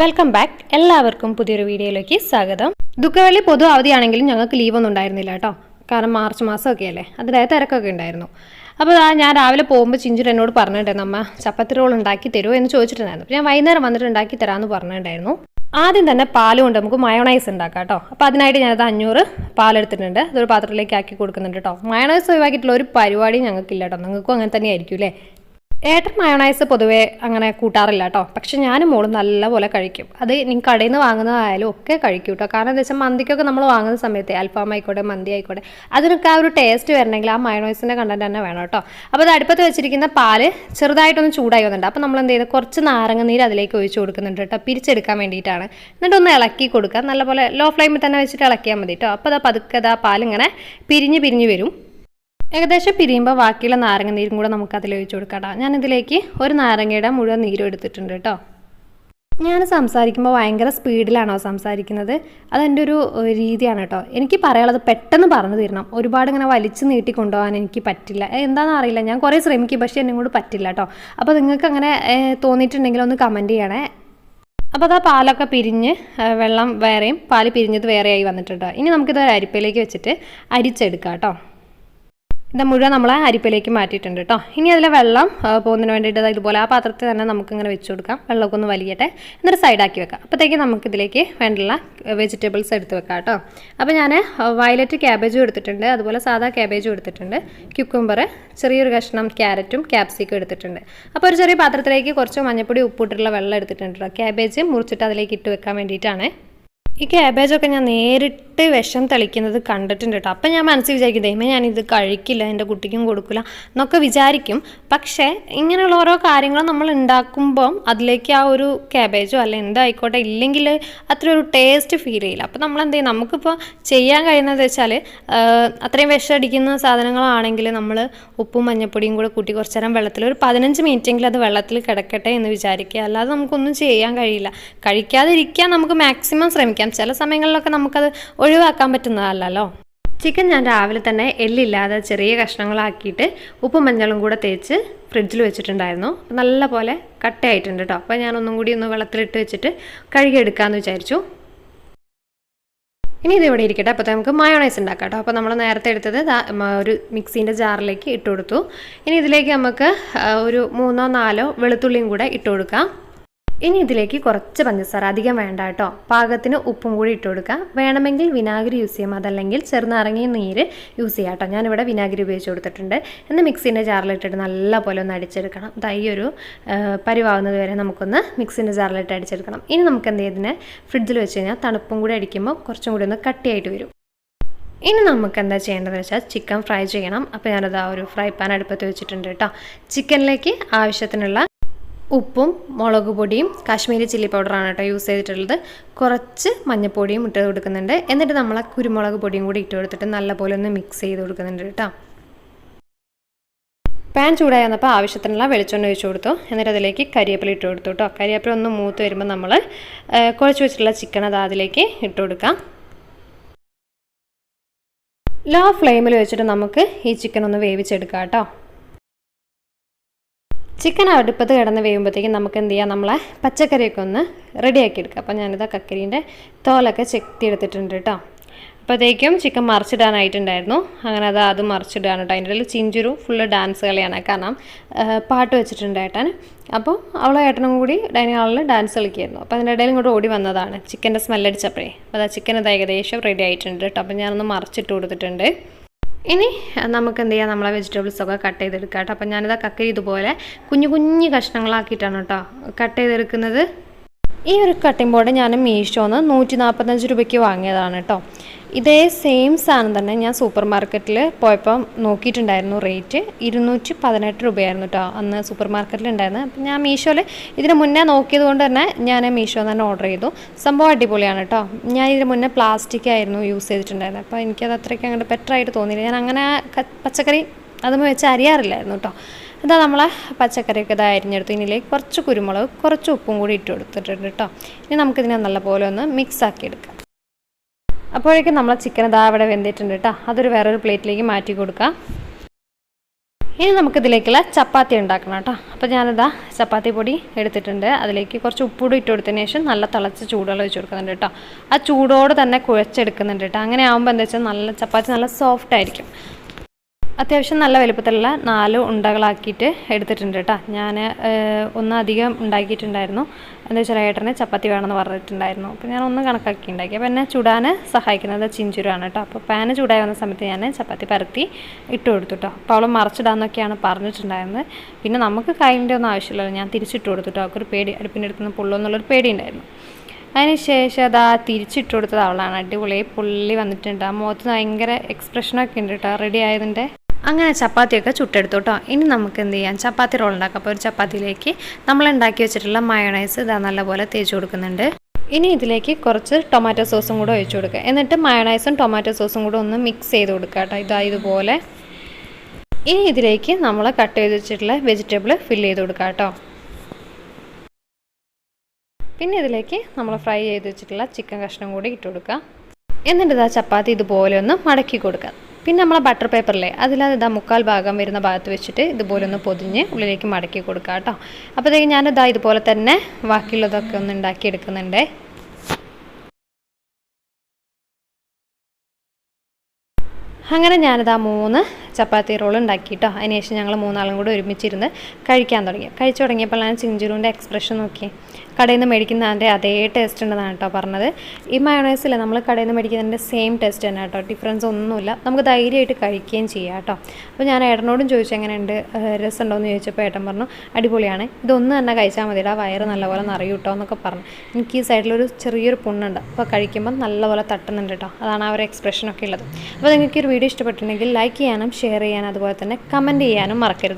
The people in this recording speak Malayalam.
വെൽക്കം ബാക്ക് എല്ലാവർക്കും പുതിയൊരു വീഡിയോയിലേക്ക് സ്വാഗതം. ദുഃഖവെള്ളി പൊതു അവധിയാണെങ്കിലും ഞങ്ങൾക്ക് ലീവൊന്നും ഉണ്ടായിരുന്നില്ല കേട്ടോ. കാരണം മാർച്ച് മാസമൊക്കെ അല്ലേ? അതിന്റെ തിരക്കൊക്കെ ഉണ്ടായിരുന്നു. അപ്പോൾ ഞാൻ രാവിലെ പോകുമ്പോൾ ചിഞ്ചു എന്നോട് പറഞ്ഞിട്ടുണ്ടായിരുന്നു അമ്മ ചപ്പത്തി റോൾ ഉണ്ടാക്കി തരുമോ എന്ന് ചോദിച്ചിട്ടുണ്ടായിരുന്നു. ഞാൻ വൈകുന്നേരം വന്നിട്ട് ഉണ്ടാക്കി തരാമെന്ന് പറഞ്ഞിട്ടുണ്ടായിരുന്നു. ആദ്യം തന്നെ പാൽ കൊണ്ട് നമുക്ക് മയോണൈസ് ഉണ്ടാക്കാം കേട്ടോ. അപ്പോൾ അതിനായിട്ട് ഞാനത് അഞ്ഞൂറ് പാലെടുത്തിട്ടുണ്ട് അതൊരു പാത്രത്തിലേക്ക് ആക്കി കൊടുക്കുന്നുണ്ട് കേട്ടോ. മയോണൈസ് ഒഴിവാക്കിയിട്ടുള്ള ഒരു പരിപാടി ഞങ്ങൾക്കില്ല കേട്ടോ. നിങ്ങൾക്കും അങ്ങനെ തന്നെ ആയിരിക്കും അല്ലേ? ഏട്ടൻ മയോണൈസ് പൊതുവേ അങ്ങനെ കൂട്ടാറില്ല കേട്ടോ പക്ഷെ ഞാനും മോളും നല്ലപോലെ കഴിക്കും. അത് നീ കടയിൽ നിന്ന് വാങ്ങുന്നതായാലും ഒക്കെ കഴിക്കും കേട്ടോ കാരണം എന്താ വെച്ചാൽ മന്തിക്കൊക്കെ നമ്മൾ വാങ്ങുന്ന സമയത്ത് അൽഫാം ആയിക്കോട്ടെ മന്തി ആയിക്കോട്ടെ അതിനൊക്കെ ആ ഒരു ടേസ്റ്റ് വരണമെങ്കിൽ ആ മയോണൈസിന്റെ കണ്ടന്റ് തന്നെ വേണം കേട്ടോ അപ്പോൾ അത് അടുപ്പത്ത് വെച്ചിരിക്കുന്ന പാൽ ചെറുതായിട്ടൊന്ന് ചൂടായി വന്നിട്ടുണ്ട്. അപ്പോൾ നമ്മൾ എന്ത് ചെയ്യുന്നത് കുറച്ച് നാരങ്ങ നീര് അതിലേക്ക് ഒഴിച്ച് കൊടുക്കുന്നുണ്ട് കേട്ടോ പിരിച്ചെടുക്കാൻ വേണ്ടിയിട്ടാണ്. എന്നിട്ട് ഒന്ന് ഇളക്കി കൊടുക്കുക. നല്ലപോലെ ലോ ഫ്ലെയിമിൽ തന്നെ വെച്ചിട്ട് ഇളക്കിയാൽ മതി കേട്ടോ അപ്പോൾ അത് പതുക്കെ ആ പാലിങ്ങനെ പിരിഞ്ഞ് പിരിഞ്ഞ് വരും. ഏകദേശം പിരിയുമ്പോൾ ബാക്കിയുള്ള നാരങ്ങ നീരും കൂടെ നമുക്ക് അതിൽ ഒഴിച്ചു കൊടുക്കാം ഞാൻ ഇതിലേക്ക് ഒരു നാരങ്ങയുടെ മുഴുവൻ നീരും എടുത്തിട്ടുണ്ട് കേട്ടോ. ഞാൻ സംസാരിക്കുമ്പോൾ ഭയങ്കര സ്പീഡിലാണോ സംസാരിക്കുന്നത്? അതെന്റെ ഒരു രീതിയാണ് കേട്ടോ. എനിക്ക് പറയാനുള്ളത് പെട്ടെന്ന് പറഞ്ഞു തരണം. ഒരുപാട് ഇങ്ങനെ വലിച്ചു നീട്ടി കൊണ്ടുപോകാൻ എനിക്ക് പറ്റില്ല. എന്താണെന്ന് അറിയില്ല. ഞാൻ കുറേ ശ്രമിക്കും പക്ഷേ എന്നെ കൊണ്ട് പറ്റില്ല കേട്ടോ. അപ്പോൾ നിങ്ങൾക്ക് അങ്ങനെ തോന്നിയിട്ടുണ്ടെങ്കിൽ ഒന്ന് കമന്റ് ചെയ്യണേ. അപ്പോൾ അതാ പാലൊക്കെ പിരിഞ്ഞ് വെള്ളം വേറെയും പാൽ പിരിഞ്ഞത് വേറെയായി വന്നിട്ടുണ്ട് ഇനി നമുക്കിത് ഒരു അരിപ്പയിലേക്ക് വെച്ചിട്ട് അരിച്ചെടുക്കാം കേട്ടോ. ഇത് മുഴുവൻ നമ്മൾ അരിപ്പയിലേക്ക് മാറ്റിയിട്ടുണ്ട് കേട്ടോ ഇനി അതിലെ വെള്ളം പോകുന്നതിന് വേണ്ടിയിട്ട് ഇതുപോലെ ആ പാത്രത്തിൽ തന്നെ നമുക്കിങ്ങനെ വെച്ച് കൊടുക്കാം. വെള്ളമൊക്കെ ഒന്ന് വലിയട്ടെ. എന്നിട്ട് സൈഡാക്കി വെക്കാം. അപ്പോഴത്തേക്ക് നമുക്കിതിലേക്ക് വേണ്ടുള്ള വെജിറ്റബിൾസ് എടുത്ത് വെക്കാം കേട്ടോ അപ്പോൾ ഞാൻ വയലറ്റ് ക്യാബേജും എടുത്തിട്ടുണ്ട്. അതുപോലെ സാധാ ക്യാബേജും എടുത്തിട്ടുണ്ട്. ക്യുക്കുംബർ ചെറിയൊരു കഷ്ണം ക്യാരറ്റും ക്യാപ്സിക്കും എടുത്തിട്ടുണ്ട്. അപ്പോൾ ഒരു ചെറിയ പാത്രത്തിലേക്ക് കുറച്ച് മഞ്ഞപ്പൊടി ഉപ്പിട്ടിട്ടുള്ള വെള്ളം എടുത്തിട്ടുണ്ട് കേട്ടോ ക്യാബേജ് മുറിച്ചിട്ട് അതിലേക്ക് ഇട്ട് വെക്കാൻ വേണ്ടിയിട്ടാണ്. ഈ ക്യാബേജൊക്കെ ഞാൻ നേരിട്ട് വിഷം തെളിക്കുന്നത് കണ്ടിട്ടുണ്ട് കേട്ടോ അപ്പം ഞാൻ മനസ്സിൽ വിചാരിക്കും ദൈവമേ ഞാനിത് കഴിക്കില്ല എന്റെ കുട്ടിക്കും കൊടുക്കില്ല എന്നൊക്കെ വിചാരിക്കും. പക്ഷേ ഇങ്ങനെയുള്ള ഓരോ കാര്യങ്ങളും നമ്മൾ ഉണ്ടാക്കുമ്പം അതിലേക്ക് ആ ഒരു ക്യാബേജോ അല്ല എന്തായിക്കോട്ടെ ഇല്ലെങ്കിൽ അത്ര ഒരു ടേസ്റ്റ് ഫീൽ ചെയ്യില്ല. അപ്പം നമ്മൾ എന്ത് ചെയ്യും? നമുക്കിപ്പോൾ ചെയ്യാൻ കഴിയുന്നത് വെച്ചാൽ അത്രയും വിഷം അടിക്കുന്ന സാധനങ്ങളാണെങ്കിൽ നമ്മൾ ഉപ്പും മഞ്ഞപ്പൊടിയും കൂടെ കൂട്ടി കുറച്ച് നേരം വെള്ളത്തിൽ ഒരു പതിനഞ്ച് മിനിറ്റെങ്കിലും അത് വെള്ളത്തിൽ കിടക്കട്ടെ എന്ന് വിചാരിക്കുക. അല്ലാതെ നമുക്കൊന്നും ചെയ്യാൻ കഴിയില്ല. കഴിക്കാതിരിക്കാൻ നമുക്ക് മാക്സിമം ശ്രമിക്കാം. ചില സമയങ്ങളിലൊക്കെ നമുക്കത് ഒഴിവാക്കാൻ പറ്റുന്നതല്ലല്ലോ ചിക്കൻ ഞാൻ രാവിലെ തന്നെ എല്ലില്ലാതെ ചെറിയ കഷ്ണങ്ങളാക്കിയിട്ട് ഉപ്പും മഞ്ഞളും കൂടെ തേച്ച് ഫ്രിഡ്ജിൽ വെച്ചിട്ടുണ്ടായിരുന്നു. നല്ല പോലെ കട്ടയായിട്ടുണ്ട് കേട്ടോ അപ്പോൾ ഞാൻ ഒന്നും കൂടി ഒന്ന് വെള്ളത്തിലിട്ട് വെച്ചിട്ട് കഴുകിയെടുക്കാമെന്ന് വിചാരിച്ചു. ഇനി ഇത് ഇവിടെ ഇരിക്കട്ടെ. അപ്പോൾ നമുക്ക് മയോണൈസ് ഉണ്ടാക്കാം കേട്ടോ അപ്പോൾ നമ്മൾ നേരത്തെ എടുത്തത് ഒരു മിക്സീന്റെ ജാറിലേക്ക് ഇട്ട് കൊടുത്തു. ഇനി ഇതിലേക്ക് നമുക്ക് ഒരു മൂന്നോ നാലോ വെളുത്തുള്ളിയും കൂടെ ഇട്ട് കൊടുക്കാം. ഇനി ഇതിലേക്ക് കുറച്ച് പഞ്ചസാര അധികം വേണ്ട കേട്ടോ. പാകത്തിന് ഉപ്പും കൂടി ഇട്ട് കൊടുക്കുക വേണമെങ്കിൽ വിനാഗിരി യൂസ് ചെയ്യാം. അതല്ലെങ്കിൽ ചെറുനാരങ്ങയും നീര് യൂസ് ചെയ്യാം കേട്ടോ. ഞാനിവിടെ വിനാഗിരി ഉപയോഗിച്ച് കൊടുത്തിട്ടുണ്ട്. എന്ന് മിക്സിന്റെ ജാറിലിട്ടിട്ട് നല്ല പോലെ ഒന്ന് അടിച്ചെടുക്കണം. ഈ ഒരു പരിവാവുന്നത് വരെ നമുക്കൊന്ന് മിക്സിന്റെ ജാറിലിട്ട് അടിച്ചെടുക്കണം. ഇനി നമുക്ക് എന്ത് ചെയ്തതിനെ ഫ്രിഡ്ജിൽ വെച്ച് കഴിഞ്ഞാൽ തണുപ്പും കൂടി അടിക്കുമ്പോൾ കുറച്ചും കൂടി ഒന്ന് കട്ടിയായിട്ട് വരും. ഇനി നമുക്ക് എന്താ ചെയ്യേണ്ടതെന്ന് വെച്ചാൽ ചിക്കൻ ഫ്രൈ ചെയ്യണം. അപ്പോൾ ഞാനത് ആ ഒരു ഫ്രൈ പാൻ അടുപ്പത്ത് വെച്ചിട്ടുണ്ട് കേട്ടോ. ചിക്കനിലേക്ക് ആവശ്യത്തിനുള്ള ഉപ്പും മുളക് പൊടിയും കാശ്മീരി ചില്ലി പൗഡറാണ് കേട്ടോ യൂസ് ചെയ്തിട്ടുള്ളത്. കുറച്ച് മഞ്ഞൾപ്പൊടിയും ഇട്ട് കൊടുക്കുന്നുണ്ട്. എന്നിട്ട് നമ്മൾ കുരുമുളക് പൊടിയും കൂടി ഇട്ട് കൊടുത്തിട്ട് നല്ലപോലെ ഒന്ന് മിക്സ് ചെയ്ത് കൊടുക്കുന്നുണ്ട് കേട്ടോ. പാൻ ചൂടായി വന്നപ്പോൾ ആവശ്യത്തിനുള്ള വെളിച്ചെണ്ണ ഒഴിച്ചു കൊടുത്തു. എന്നിട്ട് അതിലേക്ക് കരിവേപ്പില ഇട്ട് കൊടുത്തു കേട്ടോ. കരിവേപ്പില ഒന്ന് മൂത്ത് വരുമ്പോൾ നമ്മൾ കുഴച്ച് വെച്ചിട്ടുള്ള ചിക്കൻ അത് അതിലേക്ക് ഇട്ട് കൊടുക്കാം. ലോ ഫ്ലെയിമിൽ വെച്ചിട്ട് നമുക്ക് ഈ ചിക്കൻ ഒന്ന് വേവിച്ചെടുക്കാം കേട്ടോ. ചിക്കൻ അടുപ്പത്ത് കിടന്ന് വേകുമ്പോഴത്തേക്കും നമുക്ക് എന്ത് ചെയ്യാം നമ്മളെ പച്ചക്കറിയൊക്കെ ഒന്ന് റെഡിയാക്കി എടുക്കുക അപ്പോൾ ഞാനിതാ കക്കരീന്റെ തോലൊക്കെ ചെത്തി എടുത്തിട്ടുണ്ട് കേട്ടോ അപ്പോഴത്തേക്കും ചിക്കൻ മറിച്ചിടാനായിട്ടുണ്ടായിരുന്നു. അങ്ങനെ അത് അത് മറിച്ചിടാണ് കേട്ടോ അതിന്റെ ഇടയിൽ ചിഞ്ചുരു ഫുള്ള് ഡാൻസ് കളിയാണ്. കാരണം പാട്ട് വെച്ചിട്ടുണ്ട് ഏട്ടൻ. അപ്പോൾ അവളെ ഏട്ടനും കൂടി ഡൈനിങ് ഹാളിൽ ഡാൻസ് കളിക്കുമായിരുന്നു അപ്പോൾ അതിന്റെ ഇടയിൽ ഇങ്ങോട്ട് ഓടി വന്നതാണ്. ചിക്കന്റെ സ്മെല്ലടിച്ചപ്പോഴേ അപ്പോൾ അതാ ചിക്കൻ ഇത് ഏകദേശം റെഡി ആയിട്ടുണ്ട് കേട്ടോ അപ്പോൾ ഞാനൊന്ന് മറിച്ചിട്ട് കൊടുത്തിട്ടുണ്ട്. ഇനി നമുക്ക് എന്ത് ചെയ്യാം നമ്മളെ വെജിറ്റബിൾസ് ഒക്കെ കട്ട് ചെയ്തെടുക്കാം കേട്ടോ അപ്പം ഞാനിതാ കക്കരി ഇതുപോലെ കുഞ്ഞു കുഞ്ഞു കഷ്ണങ്ങളാക്കിയിട്ടാണ് കേട്ടോ കട്ട് ചെയ്തെടുക്കുന്നത്. ഈ ഒരു കട്ടിംഗ് ബോർഡ് ഞാൻ മീഷോന്ന് നൂറ്റി നാൽപ്പത്തഞ്ച് രൂപയ്ക്ക് വാങ്ങിയതാണ് കേട്ടോ ഇതേ സെയിം സാധനം തന്നെ ഞാൻ സൂപ്പർ മാർക്കറ്റിൽ പോയപ്പം നോക്കിയിട്ടുണ്ടായിരുന്നു റേറ്റ് ഇരുന്നൂറ്റി പതിനെട്ട് രൂപയായിരുന്നു കേട്ടോ അന്ന് സൂപ്പർ മാർക്കറ്റിൽ ഉണ്ടായിരുന്നത് അപ്പം ഞാൻ മീഷോയിൽ ഇതിന് മുന്നേ നോക്കിയത് കൊണ്ട് തന്നെ ഞാൻ മീഷോന്ന് തന്നെ ഓർഡർ ചെയ്തു. സംഭവം അടിപൊളിയാണ് കേട്ടോ ഞാൻ ഇതിന് മുന്നേ പ്ലാസ്റ്റിക് ആയിരുന്നു യൂസ് ചെയ്തിട്ടുണ്ടായിരുന്നത് അപ്പോൾ എനിക്കത് അത്രയ്ക്ക് അങ്ങോട്ട് ബെറ്റർ ആയിട്ട് തോന്നിയില്ല. ഞാൻ അങ്ങനെ പച്ചക്കറി അതുമ്പോൾ വെച്ച് അറിയാറില്ലായിരുന്നു കേട്ടോ ഇതാ നമ്മളെ പച്ചക്കറിയൊക്കെ ഇതാ അരിഞ്ഞെടുത്ത്. ഇതിലേക്ക് കുറച്ച് കുരുമുളക് കുറച്ച് ഉപ്പും കൂടി ഇട്ട് കൊടുത്തിട്ടുണ്ട് കേട്ടോ ഇനി നമുക്കിതിനെ നല്ലപോലെ ഒന്ന് മിക്സ് ആക്കി എടുക്കാം. അപ്പോഴേക്കും നമ്മളെ ചിക്കൻ ഇതാ അവിടെ വെന്തിട്ടുണ്ട് കേട്ടോ അതൊരു വേറൊരു പ്ലേറ്റിലേക്ക് മാറ്റി കൊടുക്കാം. ഇനി നമുക്കിതിലേക്കുള്ള ചപ്പാത്തി ഉണ്ടാക്കണം കേട്ടോ അപ്പോൾ ഞാനിതാ ചപ്പാത്തി പൊടി എടുത്തിട്ടുണ്ട്. അതിലേക്ക് കുറച്ച് ഉപ്പൂടി ഇട്ട് കൊടുത്തതിന് ശേഷം നല്ല തിളച്ച് ചൂടുകൾ വെച്ച് കൊടുക്കുന്നുണ്ട് കേട്ടോ ആ ചൂടോട് തന്നെ കുഴച്ചെടുക്കുന്നുണ്ട് കേട്ടോ അങ്ങനെ ആകുമ്പോൾ എന്താ വെച്ചാൽ നല്ല ചപ്പാത്തി നല്ല സോഫ്റ്റ് ആയിരിക്കും. അത്യാവശ്യം നല്ല വലുപ്പത്തിലുള്ള നാല് ഉണ്ടകളാക്കിയിട്ട് എടുത്തിട്ടുണ്ട് കേട്ടോ. ഞാൻ ഒന്നധികം ഉണ്ടാക്കിയിട്ടുണ്ടായിരുന്നു. എന്താ വെച്ചാൽ ഏട്ടന് ചപ്പാത്തി വേണമെന്ന് പറഞ്ഞിട്ടുണ്ടായിരുന്നു. അപ്പോൾ ഞാൻ ഒന്ന് കണക്കാക്കി ഉണ്ടാക്കി അപ്പോൾ എന്നെ ചുടാൻ സഹായിക്കുന്നത് ചിഞ്ചുരാണ് കേട്ടോ. അപ്പോൾ പാന് ചൂടായി വന്ന സമയത്ത് ഞാൻ ചപ്പാത്തി പരത്തി ഇട്ട് കൊടുത്തു കേട്ടോ. അപ്പോൾ അവൾ മറച്ചിടാന്നൊക്കെയാണ് പറഞ്ഞിട്ടുണ്ടായിരുന്നത്. പിന്നെ നമുക്ക് കൈന്റെ ഒന്നും ആവശ്യമില്ലല്ലോ. ഞാൻ തിരിച്ചിട്ട് കൊടുത്തു കേട്ടോ. അവൾക്കൊരു പേടി അടുപ്പിന്റെ അടുത്ത് നിന്ന് പൊള്ളുമെന്നുള്ളൊരു പേടി ഉണ്ടായിരുന്നു അതിനുശേഷം ആ തിരിച്ചിട്ട് കൊടുത്തത് അവളാണ്. അടിപൊളി പുള്ളി വന്നിട്ടുണ്ട്. ആ മുഖത്ത് ഭയങ്കര എക്സ്പ്രഷനൊക്കെ ഉണ്ട് കേട്ടോ. റെഡി ആയതിന്റെ അങ്ങനെ ചപ്പാത്തിയൊക്കെ ചുട്ടെടുത്തു കേട്ടോ. ഇനി നമുക്ക് എന്ത് ചെയ്യാം? ചപ്പാത്തി റോൾ ഉണ്ടാക്കാം. അപ്പോൾ ഒരു ചപ്പാത്തിയിലേക്ക് നമ്മൾ ഉണ്ടാക്കി വെച്ചിട്ടുള്ള മയോണൈസ് ഇതാ നല്ലപോലെ തേച്ച് കൊടുക്കുന്നുണ്ട്. ഇനി ഇതിലേക്ക് കുറച്ച് ടൊമാറ്റോ സോസും കൂടെ ഒഴിച്ചു കൊടുക്കുക. എന്നിട്ട് മയോണൈസും ടൊമാറ്റോ സോസും കൂടെ ഒന്ന് മിക്സ് ചെയ്ത് കൊടുക്കുക കേട്ടോ. ഇതാ ഇതുപോലെ. ഇനി ഇതിലേക്ക് നമ്മൾ കട്ട് ചെയ്ത് വെച്ചിട്ടുള്ള വെജിറ്റബിൾ ഫില്ല് ചെയ്ത് കൊടുക്കുക കേട്ടോ. പിന്നെ ഇതിലേക്ക് നമ്മൾ ഫ്രൈ ചെയ്ത് വെച്ചിട്ടുള്ള ചിക്കൻ കഷ്ണം കൂടി ഇട്ട് കൊടുക്കുക. എന്നിട്ട് ഇതാ ചപ്പാത്തി ഇതുപോലെ ഒന്ന് മടക്കി കൊടുക്കുക. പിന്നെ നമ്മളെ ബട്ടർ പേപ്പറിലെ അതിലത് ഇതാ മുക്കാൽ ഭാഗം വരുന്ന ഭാഗത്ത് വെച്ചിട്ട് ഇതുപോലെ ഒന്ന് പൊതിഞ്ഞ് ഉള്ളിലേക്ക് മടക്കി കൊടുക്കുക കേട്ടോ അപ്പോഴത്തേക്ക് ഞാനിതാ ഇതുപോലെ തന്നെ ബാക്കിയുള്ളതൊക്കെ ഒന്ന് ഉണ്ടാക്കിയെടുക്കുന്നുണ്ട്. അങ്ങനെ ഞാനിതാ മൂന്ന് ചപ്പാത്തി റോൾ ഉണ്ടാക്കിയിട്ടോ അതിനുശേഷം ഞങ്ങൾ മൂന്നാളും കൂടെ ഒരുമിച്ചിരുന്ന് കഴിക്കാൻ തുടങ്ങി. കഴിച്ചു തുടങ്ങിയപ്പോഴാണ് ചിഞ്ചുരുവിന്റെ എക്സ്പ്രഷൻ നോക്കി കടയിൽ നിന്ന് മേടിക്കുന്നതിന്റെ അതേ ടേസ്റ്റ് ഉണ്ടെന്നാണ് കേട്ടോ പറഞ്ഞത്. ഈ മയോണൈസില്ല നമ്മൾ കടയിൽ നിന്ന് മേടിക്കുന്നതിന്റെ സെയിം ടേസ്റ്റ് തന്നെ കേട്ടോ. ഡിഫറൻസ് ഒന്നുമില്ല. നമുക്ക് ധൈര്യമായിട്ട് കഴിക്കുകയും ചെയ്യാം കേട്ടോ. അപ്പോൾ ഞാൻ ഏട്ടനോടും ചോദിച്ചു എങ്ങനെയുണ്ട്? രസമുണ്ടോയെന്ന് ചോദിച്ചപ്പോൾ ഏട്ടൻ പറഞ്ഞു അടിപൊളിയാണ്. ഇതൊന്ന് തന്നെ കഴിച്ചാൽ മതിയുടെ വയറ് നല്ലപോലെ നിറയും കേട്ടോ എന്നൊക്കെ പറഞ്ഞു. എനിക്ക് ഈ സൈഡിലൊരു ചെറിയൊരു പുണ്ണുണ്ട്. അപ്പോൾ കഴിക്കുമ്പോൾ നല്ലപോലെ തട്ടുന്നുണ്ട് കേട്ടോ. അതാണ് ആ ഒരു എക്സ്പ്രഷനൊക്കെ ഉള്ളത്. അപ്പോൾ നിങ്ങൾക്ക് ഒരു വീഡിയോ ഇഷ്ടപ്പെട്ടിട്ടുണ്ടെങ്കിൽ ലൈക്ക് ചെയ്യാനും ഷെയർ ചെയ്യാനും അതുപോലെ തന്നെ കമന്റ് ചെയ്യാനും മറക്കരുത്.